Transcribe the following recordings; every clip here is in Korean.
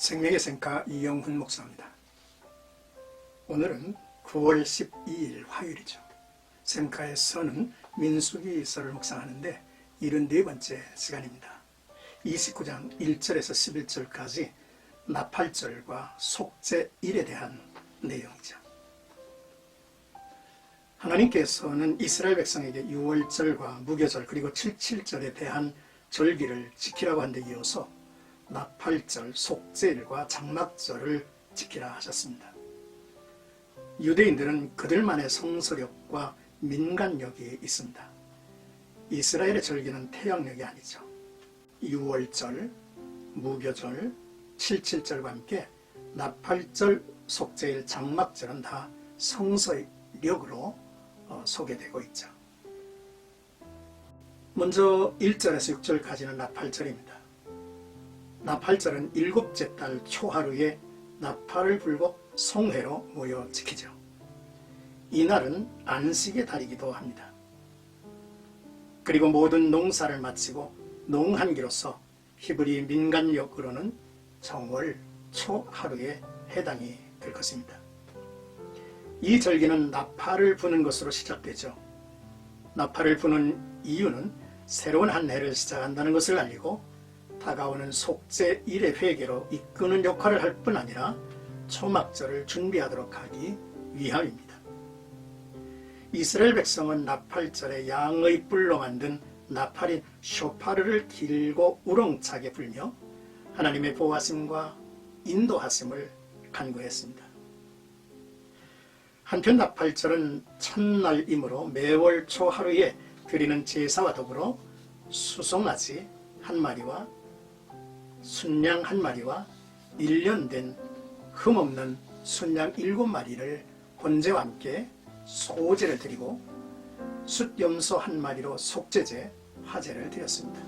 생명의 생가 이영훈 목사입니다. 오늘은 9월 12일 화요일이죠. 생가에서는 민수기 서를 묵상하는데 74번째 시간입니다. 29장 1절에서 11절까지 나팔절과 속죄 일에 대한 내용이죠. 하나님께서는 이스라엘 백성에게 6월절과 무교절 그리고 77절에 대한 절기를 지키라고 한 데 이어서 나팔절, 속죄일과 장막절을 지키라 하셨습니다. 유대인들은 그들만의 성서력과 민간력이 있습니다. 이스라엘의 절기는 태양력이 아니죠. 6월절, 무교절, 77절과 함께 나팔절, 속죄일, 장막절은 다 성서력으로 어, 소개되고 있죠. 먼저 1절에서 6절까지는 나팔절입니다. 나팔절은 일곱째 달 초하루에 나팔을 불고 송회로 모여 지키죠. 이날은 안식의 달이기도 합니다. 그리고 모든 농사를 마치고 농한기로서 히브리 민간력으로는 정월 초하루에 해당이 될 것입니다. 이 절기는 나팔을 부는 것으로 시작되죠. 나팔을 부는 이유는 새로운 한 해를 시작한다는 것을 알리고 다가오는 속죄 일의 회개로 이끄는 역할을 할 뿐 아니라 초막절을 준비하도록 하기 위함입니다. 이스라엘 백성은 나팔절에 양의 뿔로 만든 나팔인 쇼파르를 길고 우렁차게 불며 하나님의 보호하심과 인도하심을 간구했습니다. 한편 나팔절은 첫날이므로 매월 초 하루에 드리는 제사와 더불어 수송아지 한 마리와 순양 한 마리와 1년 된 흠없는 순양 일곱 마리를 혼제와 함께 소제를 드리고 숫염소 한 마리로 속죄제 화제를 드렸습니다.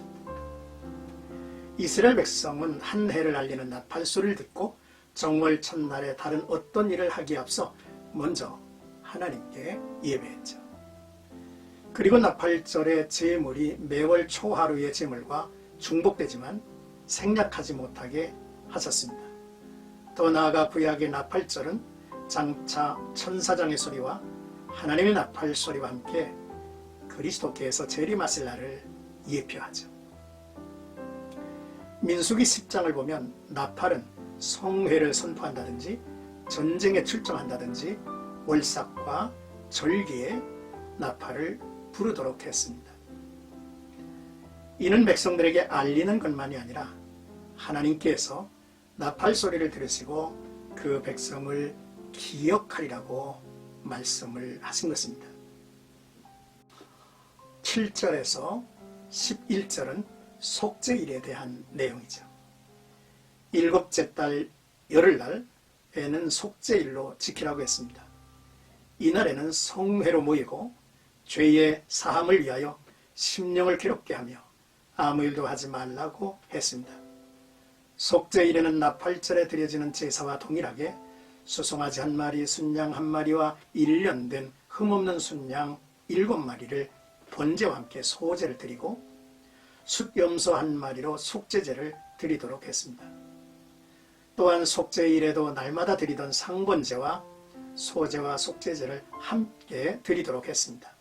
이스라엘 백성은 한 해를 알리는 나팔 소리를 듣고 정월 첫날에 다른 어떤 일을 하기에 앞서 먼저 하나님께 예배했죠. 그리고 나팔절의 제물이 매월 초하루의 제물과 중복되지만 생략하지 못하게 하셨습니다. 더 나아가 구약의 나팔절은 장차 천사장의 소리와 하나님의 나팔 소리와 함께 그리스도께서 재림하실 날을 예표하죠. 민수기 10장을 보면 나팔은 성회를 선포한다든지 전쟁에 출정한다든지 월삭과 절기에 나팔을 부르도록 했습니다. 이는 백성들에게 알리는 것만이 아니라 하나님께서 나팔 소리를 들으시고 그 백성을 기억하리라고 말씀을 하신 것입니다. 7절에서 11절은 속죄일에 대한 내용이죠. 일곱째 달 열흘날 에는 속죄일로 지키라고 했습니다. 이날에는 성회로 모이고 죄의 사함을 위하여 심령을 괴롭게 하며 아무 일도 하지 말라고 했습니다. 속죄 일에는 나팔절에 드려지는 제사와 동일하게 수송아지 한 마리, 순양 한 마리와 1년 된 흠없는 순양 일곱 마리를 번제와 함께 소제를 드리고 숫염소 한 마리로 속죄제를 드리도록 했습니다. 또한 속죄일에도 날마다 드리던 상번제와 소제와 속죄제를 함께 드리도록 했습니다.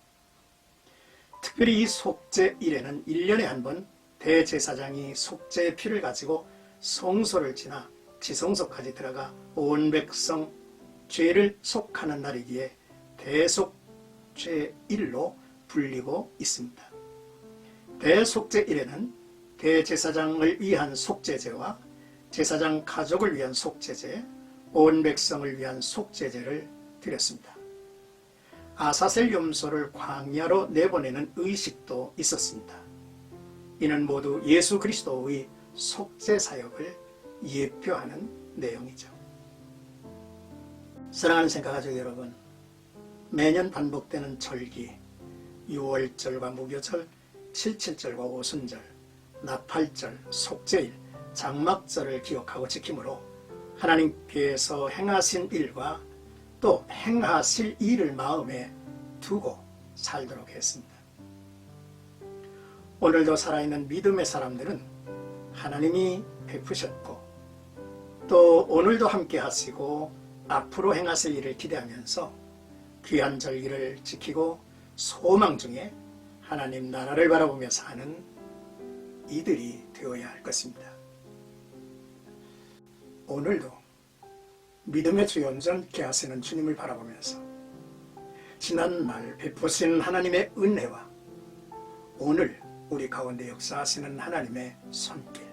특별히 이 속죄 일에는 1년에 한 번 대제사장이 속죄의 피를 가지고 성소를 지나 지성소까지 들어가 온 백성 죄를 속하는 날이기에 대속죄 일로 불리고 있습니다. 대속죄 일에는 대제사장을 위한 속죄제와 제사장 가족을 위한 속죄제, 온 백성을 위한 속죄제를 드렸습니다. 아사셀 염소를 광야로 내보내는 의식도 있었습니다. 이는 모두 예수 그리스도의 속죄 사역을 예표하는 내용이죠. 사랑하는 생각가족 여러분, 매년 반복되는 절기, 6월절과 무교절, 77절과 오순절, 나팔절, 속죄일, 장막절을 기억하고 지킴으로 하나님께서 행하신 일과 또 행하실 일을 마음에 두고 살도록 했습니다. 오늘도 살아있는 믿음의 사람들은 하나님이 베푸셨고 또 오늘도 함께 하시고 앞으로 행하실 일을 기대하면서 귀한 절기를 지키고 소망 중에 하나님 나라를 바라보며 사는 이들이 되어야 할 것입니다. 오늘도 믿음의 주연전 계하시는 주님을 바라보면서 지난날 베푸신 하나님의 은혜와 오늘 우리 가운데 역사하시는 하나님의 손길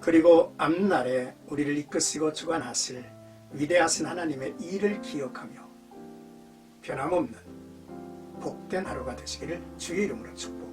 그리고 앞날에 우리를 이끄시고 주관하실 위대하신 하나님의 일을 기억하며 변함없는 복된 하루가 되시기를 주의 이름으로 축복합니다.